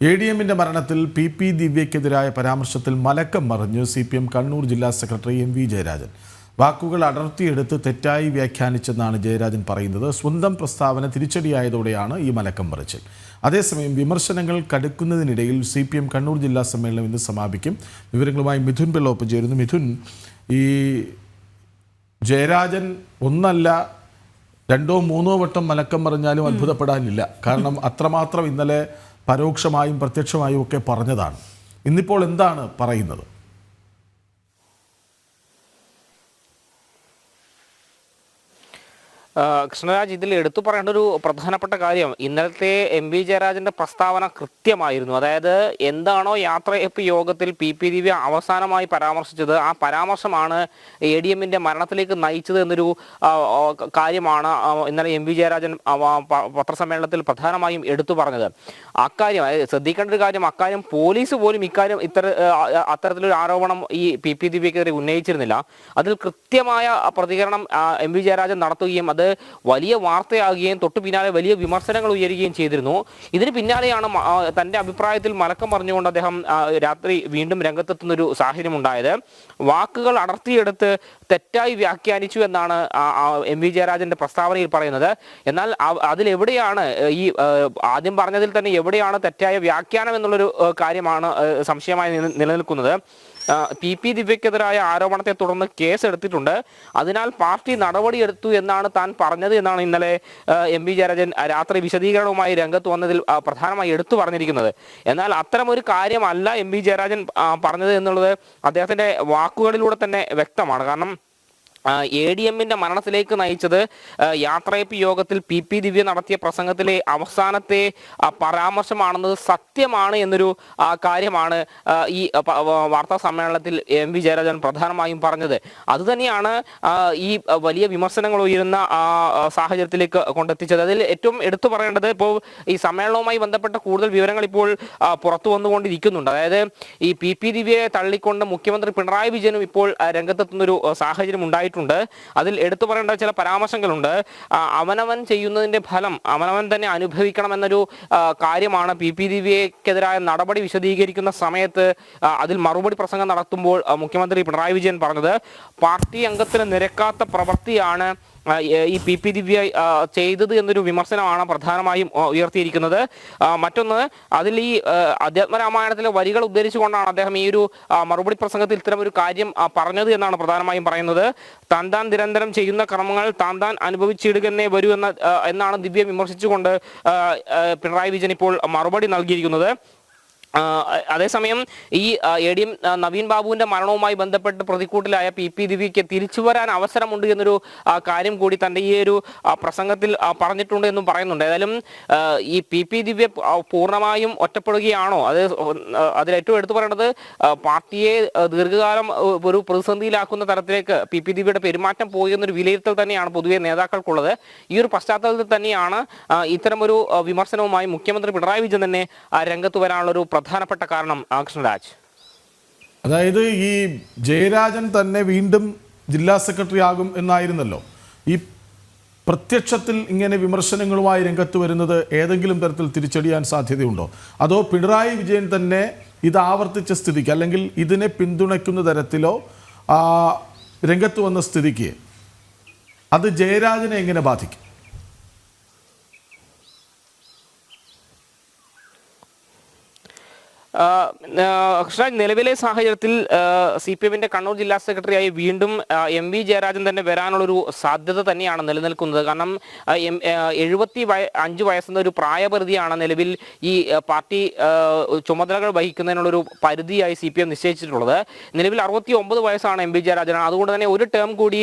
A D എമ്മിന്റെ മരണത്തിൽ P P ദിവ്യക്കെതിരായ പരാമർശത്തിൽ മലക്കം മറിഞ്ഞ് സി പി എം കണ്ണൂർ ജില്ലാ സെക്രട്ടറി എം വി ജയരാജൻ. വാക്കുകൾ അടർത്തിയെടുത്ത് തെറ്റായി വ്യാഖ്യാനിച്ചെന്നാണ് ജയരാജൻ പറയുന്നത്. സ്വന്തം പ്രസ്താവന തിരിച്ചടിയായതോടെയാണ് ഈ മലക്കം മറിച്ചിൽ. അതേസമയം വിമർശനങ്ങൾ കടുക്കുന്നതിനിടയിൽ സി പി എം കണ്ണൂർ ജില്ലാ സമ്മേളനം ഇന്ന് സമാപിക്കും. വിവരങ്ങളുമായി മിഥുൻ പിള്ള ഒപ്പം ചേരുന്നു. മിഥുൻ ഈ ജയരാജൻ ഒന്നല്ല രണ്ടോ മൂന്നോ വട്ടം മലക്കം മറിഞ്ഞാലും അത്ഭുതപ്പെടാനില്ല. കാരണം അത്രമാത്രം ഇന്നലെ പരോക്ഷമായും പ്രത്യക്ഷമായും ഒക്കെ പറഞ്ഞതാണ്. ഇന്നിപ്പോൾ എന്താണ് പറയുന്നത്? കൃഷ്ണരാജ് ഇതിൽ എടുത്തു പറയേണ്ട ഒരു പ്രധാനപ്പെട്ട കാര്യം ഇന്നലത്തെ എം വി ജയരാജന്റെ പ്രസ്താവന കൃത്യമായിരുന്നു. അതായത് എന്താണോ യാത്രയപ്പ് യോഗത്തിൽ പി പി ദിവ്യ അവസാനമായി പരാമർശിച്ചത് ആ പരാമർശമാണ് എ ഡി എമ്മിന്റെ മരണത്തിലേക്ക് നയിച്ചത് എന്നൊരു കാര്യമാണ് ഇന്നലെ എം വി ജയരാജൻ പത്രസമ്മേളനത്തിൽ പ്രധാനമായും എടുത്തു പറഞ്ഞത്. അക്കാര്യം ശ്രദ്ധിക്കേണ്ട ഒരു കാര്യം അക്കാര്യം പോലീസ് പോലും ഇക്കാര്യം ഇത്തര അത്തരത്തിലൊരു ആരോപണം ഈ പി പി ദിവ്യക്കെതിരെ ഉന്നയിച്ചിരുന്നില്ല. അതിൽ കൃത്യമായ പ്രതികരണം എം വി ജയരാജൻ നടത്തുകയും അത് വലിയ വാർത്തയാകുകയും തൊട്ടു പിന്നാലെ വലിയ വിമർശനങ്ങൾ ഉയരുകയും ചെയ്തിരുന്നു. ഇതിന് പിന്നാലെയാണ് തന്റെ അഭിപ്രായത്തിൽ മലക്കം പറഞ്ഞുകൊണ്ട് അദ്ദേഹം രാത്രി വീണ്ടും രംഗത്തെത്തുന്ന ഒരു സാഹചര്യം ഉണ്ടായത് വാക്കുകൾ അടർത്തിയെടുത്ത് തെറ്റായി വ്യാഖ്യാനിച്ചു എന്നാണ് എം വി ജയരാജന്റെ പ്രസ്താവനയിൽ പറയുന്നത്. എന്നാൽ അതിലെവിടെയാണ് ഈ ആദ്യം പറഞ്ഞതിൽ തന്നെ എവിടെയാണ് തെറ്റായ വ്യാഖ്യാനം എന്നുള്ളൊരു കാര്യമാണ് സംശയമായി നിലനിൽക്കുന്നത്. പി പി ദിവ്യക്കെതിരായ ആരോപണത്തെ തുടർന്ന് കേസ് എടുത്തിട്ടുണ്ട് അതിനാൽ പാർട്ടി നടപടിയെടുത്തു എന്നാണ് താൻ പറഞ്ഞത് എന്നാണ് ഇന്നലെ എം വി ജയരാജൻ രാത്രി വിശദീകരണവുമായി രംഗത്ത് വന്നതിൽ പ്രധാനമായി എടുത്തു പറഞ്ഞിരിക്കുന്നത്. എന്നാൽ അത്തരമൊരു കാര്യമല്ല എം വി ജയരാജൻ പറഞ്ഞത് എന്നുള്ളത് അദ്ദേഹത്തിന്റെ വാക്കുകളിലൂടെ തന്നെ വ്യക്തമാണ്. കാരണം എ ഡി എമ്മിന്റെ മരണത്തിലേക്ക് നയിച്ചത് യാത്രയപ്പ് യോഗത്തിൽ പി പി ദിവ്യ നടത്തിയ പ്രസംഗത്തിലെ അവസാനത്തെ പരാമർശമാണെന്നത് സത്യമാണ് എന്നൊരു കാര്യമാണ് ഈ വാർത്താ സമ്മേളനത്തിൽ എം വി ജയരാജൻ പ്രധാനമായും പറഞ്ഞത്. അതുതന്നെയാണ് ഈ വലിയ വിമർശനങ്ങൾ ഉയരുന്ന സാഹചര്യത്തിലേക്ക് കൊണ്ടെത്തിച്ചത്. അതിൽ ഏറ്റവും എടുത്തു പറയേണ്ടത് ഇപ്പോൾ ഈ സമ്മേളനവുമായി ബന്ധപ്പെട്ട കൂടുതൽ വിവരങ്ങൾ ഇപ്പോൾ പുറത്തു വന്നുകൊണ്ടിരിക്കുന്നുണ്ട്. അതായത് ഈ പി പി ദിവ്യയെ തള്ളിക്കൊണ്ട് മുഖ്യമന്ത്രി പിണറായി വിജയനും ഇപ്പോൾ രംഗത്തെത്തുന്നൊരു സാഹചര്യം ഉണ്ടായിട്ടുണ്ട്. അതിൽ എടുത്തു പറയേണ്ട ചില പരാമർശങ്ങളുണ്ട്. അവനവൻ ചെയ്യുന്നതിന്റെ ഫലം അവനവൻ തന്നെ അനുഭവിക്കണം എന്നൊരു കാര്യമാണ് പി പി ദിവ്യക്കെതിരായ നടപടി വിശദീകരിക്കുന്ന സമയത്ത് അതിൽ മറുപടി പ്രസംഗം നടത്തുമ്പോൾ മുഖ്യമന്ത്രി പിണറായി വിജയൻ പറഞ്ഞത് പാർട്ടി അംഗത്തിന് നിരക്കാത്ത പ്രവൃത്തിയാണ് ഈ പി പി ദിവ്യ ചെയ്തത് എന്നൊരു വിമർശനമാണ് പ്രധാനമായും ഉയർത്തിയിരിക്കുന്നത്. മറ്റൊന്ന് അതിൽ ഈ അധ്യാത്മരാമായണത്തിലെ വരികൾ ഉദ്ധരിച്ചുകൊണ്ടാണ് അദ്ദേഹം ഈ ഒരു മറുപടി പ്രസംഗത്തിൽ ഇത്തരം ഒരു കാര്യം പറഞ്ഞത് എന്നാണ് പ്രധാനമായും പറയുന്നത്. താൻ താൻ നിരന്തരം ചെയ്യുന്ന കർമ്മങ്ങൾ താൻ താൻ അനുഭവിച്ചിടുകന്നേ വരൂ എന്ന എന്നാണ് ദിവ്യ വിമർശിച്ചുകൊണ്ട് പിണറായി വിജയൻ ഇപ്പോൾ മറുപടി നൽകിയിരിക്കുന്നത്. അതേസമയം ഈ എ ഡി എം നവീൻ ബാബുവിന്റെ മരണവുമായി ബന്ധപ്പെട്ട് പ്രതിക്കൂട്ടിലായ പി പി ദിവിക്ക് തിരിച്ചു വരാൻ അവസരമുണ്ട് എന്നൊരു കാര്യം കൂടി തന്റെ ഈ ഒരു പ്രസംഗത്തിൽ പറഞ്ഞിട്ടുണ്ട് എന്നും പറയുന്നുണ്ട്. ഏതായാലും ഈ പി പി ദിവ്യ പൂർണമായും ഒറ്റപ്പെടുകയാണോ? അത് അതിൽ ഏറ്റവും എടുത്തു പറയേണ്ടത് പാർട്ടിയെ ദീർഘകാലം ഒരു പ്രതിസന്ധിയിലാക്കുന്ന തരത്തിലേക്ക് പി പി ദിവ്യയുടെ പെരുമാറ്റം പോയി എന്നൊരു വിലയിരുത്തൽ തന്നെയാണ് പൊതുവെ നേതാക്കൾക്കുള്ളത്. ഈ ഒരു പശ്ചാത്തലത്തിൽ തന്നെയാണ് ഇത്തരമൊരു വിമർശനവുമായി മുഖ്യമന്ത്രി പിണറായി വിജയൻ തന്നെ രംഗത്ത് വരാനുള്ള ഒരു പ്രധാനപ്പെട്ട കാരണം കൃഷ്ണരാജ് അതായത് ഈ ജയരാജൻ തന്നെ വീണ്ടും ജില്ലാ സെക്രട്ടറി ആകും എന്നായിരുന്നല്ലോ. ഈ പ്രത്യക്ഷത്തിൽ ഇങ്ങനെ വിമർശനങ്ങളുമായി രംഗത്ത് വരുന്നത് ഏതെങ്കിലും തരത്തിൽ തിരിച്ചടിയാൻ സാധ്യതയുണ്ടോ? അതോ പിണറായി വിജയൻ തന്നെ ഇത് ആവർത്തിച്ച സ്ഥിതിക്ക് അല്ലെങ്കിൽ ഇതിനെ പിന്തുണയ്ക്കുന്ന തരത്തിലോ രംഗത്ത് വന്ന സ്ഥിതിക്ക് അത് ജയരാജനെ എങ്ങനെ ബാധിക്കും ആ, ആ, കൃഷ്ണരാജ് നിലവിലെ സാഹചര്യത്തിൽ സി പി എമ്മിന്റെ കണ്ണൂർ ജില്ലാ സെക്രട്ടറിയായി വീണ്ടും എം വി ജയരാജൻ തന്നെ വരാനുള്ള ഒരു സാധ്യത തന്നെയാണ് നിലനിൽക്കുന്നത്. കാരണം എഴുപത്തി അഞ്ച് വയസ്സെന്ന ഒരു പ്രായപരിധിയാണ് നിലവിൽ ഈ പാർട്ടി ചുമതലകൾ വഹിക്കുന്നതിനുള്ളൊരു പരിധിയായി സി പി എം നിശ്ചയിച്ചിട്ടുള്ളത്. നിലവിൽ അറുപത്തി ഒമ്പത് വയസ്സാണ് എം വി ജയരാജൻ അതുകൊണ്ട് തന്നെ ഒരു ടേം കൂടി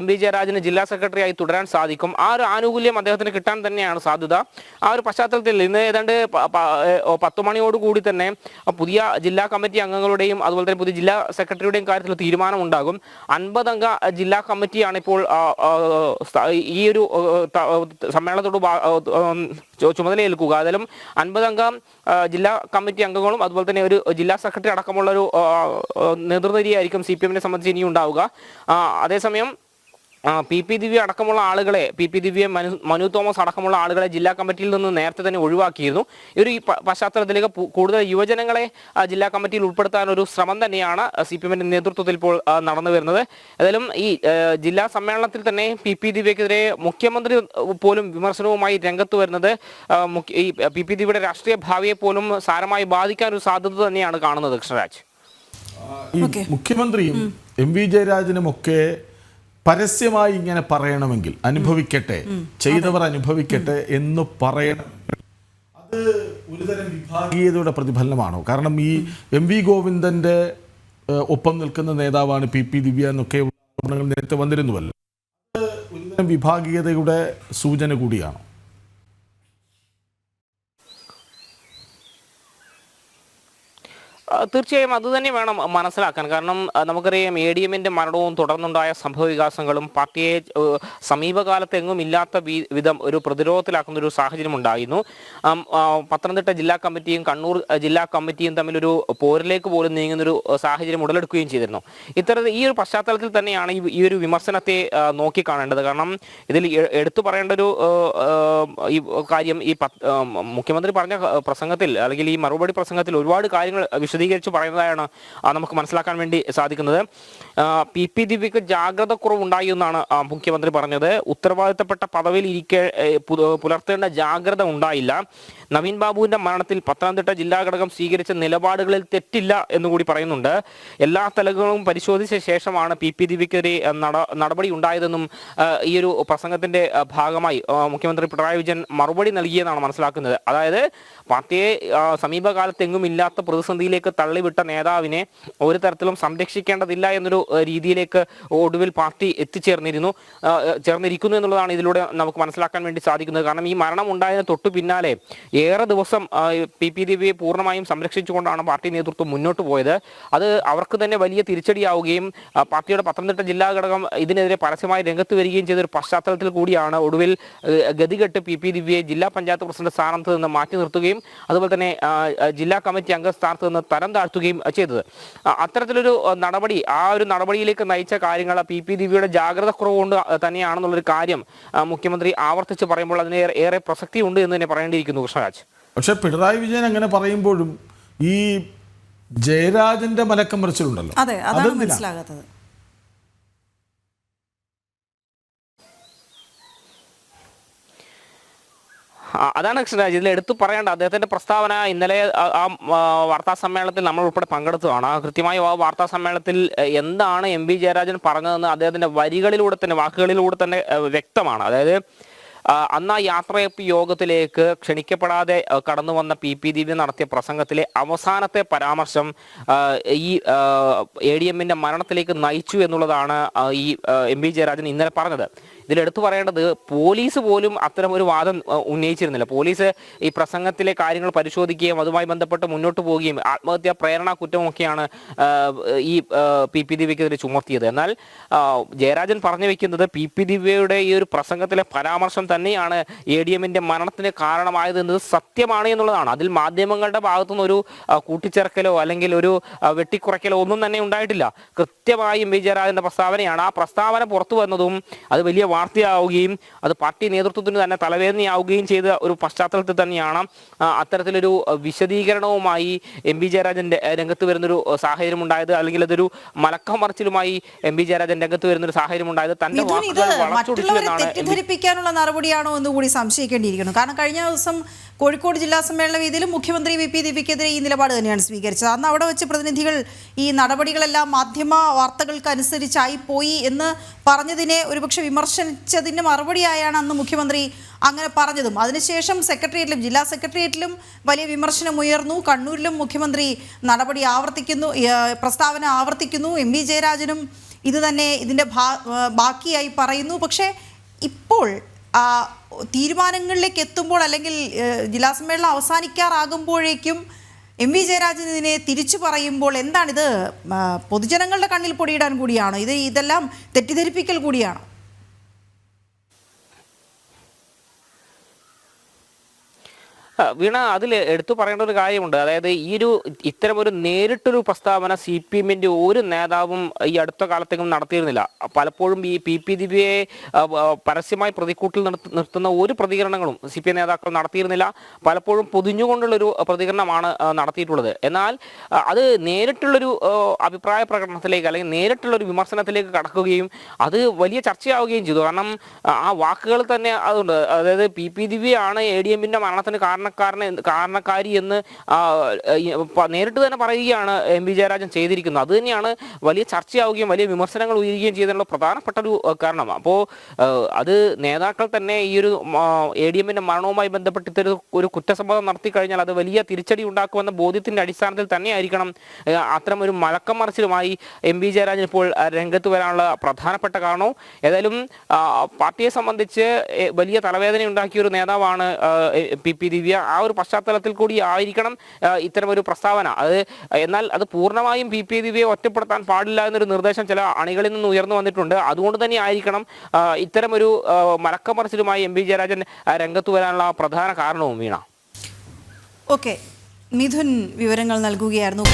എം വി ജയരാജന് ജില്ലാ സെക്രട്ടറിയായി തുടരാൻ സാധിക്കും. ആ ഒരു ആനുകൂല്യം അദ്ദേഹത്തിന് കിട്ടാൻ തന്നെയാണ് സാധ്യത. ആ ഒരു പശ്ചാത്തലത്തിൽ ഇന്ന് ഏതാണ്ട് പത്ത് മണിയോടുകൂടി തന്നെ പുതിയ ജില്ലാ കമ്മിറ്റി അംഗങ്ങളുടെയും അതുപോലെ തന്നെ പുതിയ ജില്ലാ സെക്രട്ടറിയുടെയും കാര്യത്തിൽ തീരുമാനമുണ്ടാകും. അൻപതംഗ ജില്ലാ കമ്മിറ്റിയാണ് ഇപ്പോൾ ഈ ഒരു സമ്മേളനത്തോട് ചുമതലയേൽക്കുക. അതിലും അൻപതംഗ ജില്ലാ കമ്മിറ്റി അംഗങ്ങളും അതുപോലെ തന്നെ ഒരു ജില്ലാ സെക്രട്ടറി അടക്കമുള്ള ഒരു നേതൃനിരയായിരിക്കും സി പി എമ്മിനെ സംബന്ധിച്ച് ഇനി ഉണ്ടാവുക അതേസമയം പി പി ദിവ്യ അടക്കമുള്ള ആളുകളെ പി പി ദിവ്യ മനു മനു തോമസ് അടക്കമുള്ള ആളുകളെ ജില്ലാ കമ്മിറ്റിയിൽ നിന്ന് നേരത്തെ തന്നെ ഒഴിവാക്കിയിരുന്നു. ഈ ഒരു ഈ പശ്ചാത്തലത്തിലേക്ക് കൂടുതൽ യുവജനങ്ങളെ ജില്ലാ കമ്മിറ്റിയിൽ ഉൾപ്പെടുത്താൻ ഒരു ശ്രമം തന്നെയാണ് സി പി എമ്മിന്റെ നേതൃത്വത്തിൽ ഇപ്പോൾ നടന്നു വരുന്നത്. ഏതായാലും ഈ ജില്ലാ സമ്മേളനത്തിൽ തന്നെ പി പി ദിവ്യക്കെതിരെ മുഖ്യമന്ത്രി പോലും വിമർശനവുമായി രംഗത്ത് വരുന്നത് ഈ പി പി ദിവ്യയുടെ രാഷ്ട്രീയ ഭാവിയെ പോലും സാരമായി ബാധിക്കാൻ ഒരു സാധ്യത തന്നെയാണ് കാണുന്നത് കൃഷ്ണരാജ്. ഈ മുഖ്യമന്ത്രിയും എം വി ജയരാജനും ഒക്കെ പരസ്യമായി ഇങ്ങനെ പറയണമെങ്കിൽ അനുഭവിക്കട്ടെ ചെയ്തവർ അനുഭവിക്കട്ടെ എന്ന് പറയണം. അത് ഒരുതരം വിഭാഗീയതയുടെ പ്രതിഫലനമാണോ? കാരണം ഈ എം വി ഗോവിന്ദന്റെ ഒപ്പം നിൽക്കുന്ന നേതാവാണ് പി പി ദിവ്യ എന്നൊക്കെ നേരത്തെ വന്നിരുന്നുവല്ലോ. അത് ഒരുതരം വിഭാഗീയതയുടെ സൂചന കൂടിയാണോ? തീർച്ചയായും അത് തന്നെ വേണം മനസ്സിലാക്കാൻ. കാരണം നമുക്കറിയാം എ ഡി എമ്മിന്റെ മരണവും തുടർന്നുണ്ടായ സംഭവ വികാസങ്ങളും പാർട്ടിയെ സമീപകാലത്തെങ്ങും ഇല്ലാത്ത വിധം ഒരു പ്രതിരോധത്തിലാക്കുന്ന ഒരു സാഹചര്യം ഉണ്ടായിരുന്നു പത്തനംതിട്ട ജില്ലാ കമ്മിറ്റിയും കണ്ണൂർ ജില്ലാ കമ്മിറ്റിയും തമ്മിലൊരു പോരിലേക്ക് പോലും നീങ്ങുന്നൊരു സാഹചര്യം ഉടലെടുക്കുകയും ചെയ്തിരുന്നു. ഇത്തരത്തിൽ ഈ ഒരു പശ്ചാത്തലത്തിൽ തന്നെയാണ് ഈ ഒരു വിമർശനത്തെ നോക്കി നോക്കിക്കാണേണ്ടത് കാരണം ഇതിൽ എടുത്തു പറയേണ്ട ഒരു ഈ കാര്യം ഈ മുഖ്യമന്ത്രി പറഞ്ഞ പ്രസംഗത്തിൽ അല്ലെങ്കിൽ ഈ മറുപടി പ്രസംഗത്തിൽ ഒരുപാട് കാര്യങ്ങൾ വിശദീകരിച്ച് പറയുന്നതാണ് പറയുന്നതായാണ് നമുക്ക് മനസ്സിലാക്കാൻ വേണ്ടി സാധിക്കുന്നത്. പി പി ദിവ്യക്ക് ജാഗ്രത കുറവുണ്ടായി എന്നാണ് മുഖ്യമന്ത്രി പറഞ്ഞത്. ഉത്തരവാദിത്തപ്പെട്ട പദവിയിൽ ഇരിക്കെ പുലർത്തേണ്ട ജാഗ്രത ഉണ്ടായില്ല. നവീൻ ബാബുവിന്റെ മരണത്തിൽ പത്തനംതിട്ട ജില്ലാ ഘടകം സ്വീകരിച്ച നിലപാടുകളിൽ തെറ്റില്ല എന്നുകൂടി പറയുന്നുണ്ട്. എല്ലാ തലങ്ങളും പരിശോധിച്ച ശേഷമാണ് പി പി ദിവ്യക്കെതിരെ നട- നടപടി ഉണ്ടായതെന്നും ഈ ഒരു പ്രസംഗത്തിന്റെ ഭാഗമായി മുഖ്യമന്ത്രി പിണറായി വിജയൻ മറുപടി നൽകിയെന്നാണ് മനസ്സിലാക്കുന്നത്. അതായത് പാർട്ടിയെ സമീപകാലത്തെങ്ങും ഇല്ലാത്ത പ്രതിസന്ധിയിലേക്ക് തള്ളിവിട്ട നേതാവിനെ ഒരു തരത്തിലും സംരക്ഷിക്കേണ്ടതില്ല എന്നൊരു രീതിയിലേക്ക് ഒടുവിൽ പാർട്ടി എത്തിച്ചേർന്നിരുന്നു. ചേർന്നിരിക്കുന്നു എന്നുള്ളതാണ് ഇതിലൂടെ നമുക്ക് മനസ്സിലാക്കാൻ വേണ്ടി സാധിക്കുന്നത്. കാരണം ഈ മരണം ഉണ്ടായതിന് തൊട്ടു പിന്നാലെ ഏറെ ദിവസം പി പി ദേവിയെ പൂർണമായും സംരക്ഷിച്ചുകൊണ്ടാണ് പാർട്ടി നേതൃത്വം മുന്നോട്ട് പോയത്. അത് അവർക്ക് തന്നെ വലിയ തിരിച്ചടിയാവുകയും പാർട്ടിയുടെ പത്തനംതിട്ട ജില്ലാ ഘടകം ഇതിനെതിരെ പരസ്യമായി രംഗത്ത് വരികയും ചെയ്ത ഒരു പശ്ചാത്തലത്തിൽ കൂടിയാണ് ഒടുവിൽ ഗതികെട്ട് പി പി ദിവ്യയെ ജില്ലാ പഞ്ചായത്ത് പ്രസിഡന്റ് സ്ഥാനത്ത് നിന്ന് മാറ്റി നിർത്തുകയും അതുപോലെ തന്നെ ജില്ലാ കമ്മിറ്റി അംഗ സ്ഥാനത്ത് നിന്ന് തരം താഴ്ത്തുകയും ചെയ്തത്. അത്തരത്തിലൊരു നടപടി ആ ഒരു നടപടിയിലേക്ക് നയിച്ച കാര്യങ്ങൾ പി പി ദിവ്യയുടെ ജാഗ്രത കുറവ് കൊണ്ട് തന്നെയാണെന്നുള്ളൊരു കാര്യം മുഖ്യമന്ത്രി ആവർത്തിച്ച് പറയുമ്പോൾ അതിന് ഏറെ- പ്രസക്തി ഉണ്ട് എന്ന് തന്നെ പറയേണ്ടിയിരിക്കുന്നു കൃഷ്ണരാജ്. പക്ഷെ പിണറായി വിജയൻ അങ്ങനെ പറയുമ്പോഴും ഈ ജയരാജന്റെ മലക്കം മറിച്ചിലുണ്ടല്ലോ അതെ അതാണ്? മനസ്സിലാകാത്തത്. അതാണ് കൃഷ്ണരാജ് ഇതിൽ എടുത്തു പറയേണ്ട അദ്ദേഹത്തിന്റെ പ്രസ്താവന ഇന്നലെ ആ വാർത്താ സമ്മേളനത്തിൽ നമ്മൾ ഉൾപ്പെടെ പങ്കെടുത്തതാണ്. കൃത്യമായി ആ വാർത്താ സമ്മേളനത്തിൽ എന്താണ് എം വി ജയരാജൻ പറഞ്ഞതെന്ന് അദ്ദേഹത്തിന്റെ വരികളിലൂടെ തന്നെ വാക്കുകളിലൂടെ തന്നെ വ്യക്തമാണ്. അതായത് അന്ന് ആ യാത്രയപ്പ് യോഗത്തിലേക്ക് ക്ഷണിക്കപ്പെടാതെ കടന്നു വന്ന പി. പി. ദിവ്യ നടത്തിയ പ്രസംഗത്തിലെ അവസാനത്തെ പരാമർശം ഈ എ ഡി എമ്മിന്റെ മരണത്തിലേക്ക് നയിച്ചു എന്നുള്ളതാണ് ഈ എം വി ജയരാജൻ ഇന്നലെ പറഞ്ഞത്. ഇതിൽ എടുത്തു പറയേണ്ടത് പോലീസ് പോലും അത്തരം ഒരു വാദം ഉന്നയിച്ചിരുന്നില്ല. പോലീസ് ഈ പ്രസംഗത്തിലെ കാര്യങ്ങൾ പരിശോധിക്കുകയും അതുമായി ബന്ധപ്പെട്ട് മുന്നോട്ട് പോവുകയും ആത്മഹത്യാ പ്രേരണ കുറ്റമൊക്കെയാണ് ഈ പി പി ദിവ്യക്കെതിരെ ചുമത്തിയത് എന്നാൽ ജയരാജൻ പറഞ്ഞു വെക്കുന്നത് പി പി ദിവ്യയുടെ ഈ ഒരു പ്രസംഗത്തിലെ പരാമർശം തന്നെയാണ് എ ഡി എമ്മിന്റെ മരണത്തിന് കാരണമായത് എന്നത് സത്യമാണ് എന്നുള്ളതാണ്. അതിൽ മാധ്യമങ്ങളുടെ ഭാഗത്തുനിന്ന് ഒരു കൂട്ടിച്ചേർക്കലോ അല്ലെങ്കിൽ ഒരു വെട്ടിക്കുറയ്ക്കലോ ഒന്നും തന്നെ ഉണ്ടായിട്ടില്ല. കൃത്യമായും വി ജയരാജന്റെ പ്രസ്താവനയാണ്. ആ പ്രസ്താവന പുറത്തു വന്നതും അത് വലിയ വാർത്തയാവുകയും അത് പാർട്ടി നേതൃത്വത്തിന് തന്നെ തലവേദനയാവുകയും ചെയ്ത ഒരു പശ്ചാത്തലത്തിൽ തന്നെയാണ് അത്തരത്തിലൊരു വിശദീകരണവുമായി എം പി ജയരാജന്റെ രംഗത്ത് വരുന്നൊരു സാഹചര്യം ഉണ്ടായത് അല്ലെങ്കിൽ അതൊരു മലക്കം മറിച്ചിലുമായി എം പി ജയരാജൻ രംഗത്ത് വരുന്നൊരു സാഹചര്യം ഉണ്ടായത് തന്റെ മറ്റുള്ളവരെ തെറ്റിദ്ധരിപ്പിക്കാനുള്ള നടപടിയാണോ എന്ന് കൂടി സംശയിക്കേണ്ടിയിരിക്കുന്നു. കാരണം കഴിഞ്ഞ ദിവസം കോഴിക്കോട് ജില്ലാ സമ്മേളന വേദിയിലും മുഖ്യമന്ത്രി വി പി ദീപിക്കെതിരെ ഈ നിലപാട് തന്നെയാണ് സ്വീകരിച്ചത്. അന്ന് അവിടെ വെച്ച് പ്രതിനിധികൾ ഈ നടപടികളെല്ലാം മാധ്യമ വാർത്തകൾക്ക് അനുസരിച്ചായി പോയി എന്ന് പറഞ്ഞതിനെ ഒരുപക്ഷെ വിമർശിച്ചതിന് മറുപടിയായാണ് അന്ന് മുഖ്യമന്ത്രി അങ്ങനെ പറഞ്ഞതും. അതിനുശേഷം സെക്രട്ടേറിയറ്റിലും ജില്ലാ സെക്രട്ടേറിയറ്റിലും വലിയ വിമർശനം ഉയർന്നു. കണ്ണൂരിലും മുഖ്യമന്ത്രി നടപടി ആവർത്തിക്കുന്നു പ്രസ്താവന ആവർത്തിക്കുന്നു. എം വി ജയരാജനും ഇത് തന്നെ ഇതിന്റെ ബാക്കിയായി പറയുന്നു. പക്ഷേ ഇപ്പോൾ തീരുമാനങ്ങളിലേക്ക് എത്തുമ്പോൾ അല്ലെങ്കിൽ ജില്ലാ സമ്മേളനം അവസാനിക്കാറാകുമ്പോഴേക്കും എം വി ജയരാജൻ ഇതിനെ തിരിച്ചു പറയുമ്പോൾ എന്താണിത്? പൊതുജനങ്ങളുടെ കണ്ണിൽ പൊടിയിടാൻ കൂടിയാണോ? ഇത് ഇതെല്ലാം തെറ്റിദ്ധരിപ്പിക്കൽ കൂടിയാണോ? വീണ അതിൽ എടുത്തു പറയേണ്ട ഒരു കാര്യമുണ്ട്. അതായത് ഈ ഒരു ഇത്തരം ഒരു നേരിട്ടൊരു പ്രസ്താവന സി പി എമ്മിന്റെ ഒരു നേതാവും ഈ അടുത്ത കാലത്തേക്കും നടത്തിയിരുന്നില്ല. പലപ്പോഴും ഈ പി പി ദിവ്യയെ പരസ്യമായി പ്രതിക്കൂട്ടിൽ നിർത്തുന്ന ഒരു പ്രതികരണങ്ങളും സി പി എം നേതാക്കൾ നടത്തിയിരുന്നില്ല. പലപ്പോഴും പൊതിഞ്ഞുകൊണ്ടുള്ളൊരു പ്രതികരണമാണ് നടത്തിയിട്ടുള്ളത്. എന്നാൽ അത് നേരിട്ടുള്ളൊരു അഭിപ്രായ പ്രകടനത്തിലേക്ക് അല്ലെങ്കിൽ നേരിട്ടുള്ളൊരു വിമർശനത്തിലേക്ക് കടക്കുകയും അത് വലിയ ചർച്ചയാവുകയും ചെയ്തു. കാരണം ആ, വാക്കുകൾ തന്നെ അതുണ്ട്. അതായത് പി പി ദിവ്യയാണ് എ ഡി എമ്മിന്റെ മരണത്തിന് കാരണക്കാരനെ കാരണക്കാരി എന്ന് നേരിട്ട് തന്നെ പറയുകയാണ് എം വി ജയരാജൻ ചെയ്തിരിക്കുന്നത്. അത് തന്നെയാണ് വലിയ ചർച്ചയാവുകയും വലിയ വിമർശനങ്ങൾ ഉയരുകയും ചെയ്തതിനുള്ള പ്രധാനപ്പെട്ട ഒരു കാരണം. അപ്പോൾ അത് നേതാക്കൾ തന്നെ ഈ ഒരു എ ഡി എമ്മിന്റെ മരണവുമായി ബന്ധപ്പെട്ട് ഇത്തരം ഒരു കുറ്റസമ്മതം നടത്തി കഴിഞ്ഞാൽ അത് വലിയ തിരിച്ചടി ഉണ്ടാക്കുമെന്ന ബോധ്യത്തിന്റെ അടിസ്ഥാനത്തിൽ തന്നെയായിരിക്കണം അത്തരം ഒരു മലക്കം മറിച്ചിലുമായി എം വി ജയരാജൻ ഇപ്പോൾ രംഗത്ത് വരാനുള്ള പ്രധാനപ്പെട്ട കാരണവും. ഏതായാലും പാർട്ടിയെ സംബന്ധിച്ച് വലിയ തലവേദന ഉണ്ടാക്കിയ ഒരു നേതാവാണ് പി പി ദിവ്യ. ആ ഒരു പശ്ചാത്തലത്തിൽ കൂടി ആയിരിക്കണം ഇത്തരം ഒരു പ്രസ്താവന. അത് എന്നാൽ അത് പൂർണമായും പി പി ദിവ്യയെ ഒറ്റപ്പെടുത്താൻ പാടില്ല എന്നൊരു നിർദ്ദേശം ചില അണികളിൽ നിന്ന് ഉയർന്നു വന്നിട്ടുണ്ട്. അതുകൊണ്ട് തന്നെ ആയിരിക്കണം ഇത്തരമൊരു ഇത്തരം ഒരു ആ, എം പി ജയരാജൻ രംഗത്ത് വരാനുള്ള പ്രധാന കാരണവും വീണ. ഓക്കെ. മിഥുൻ വിവരങ്ങൾ നൽകുകയായിരുന്നു.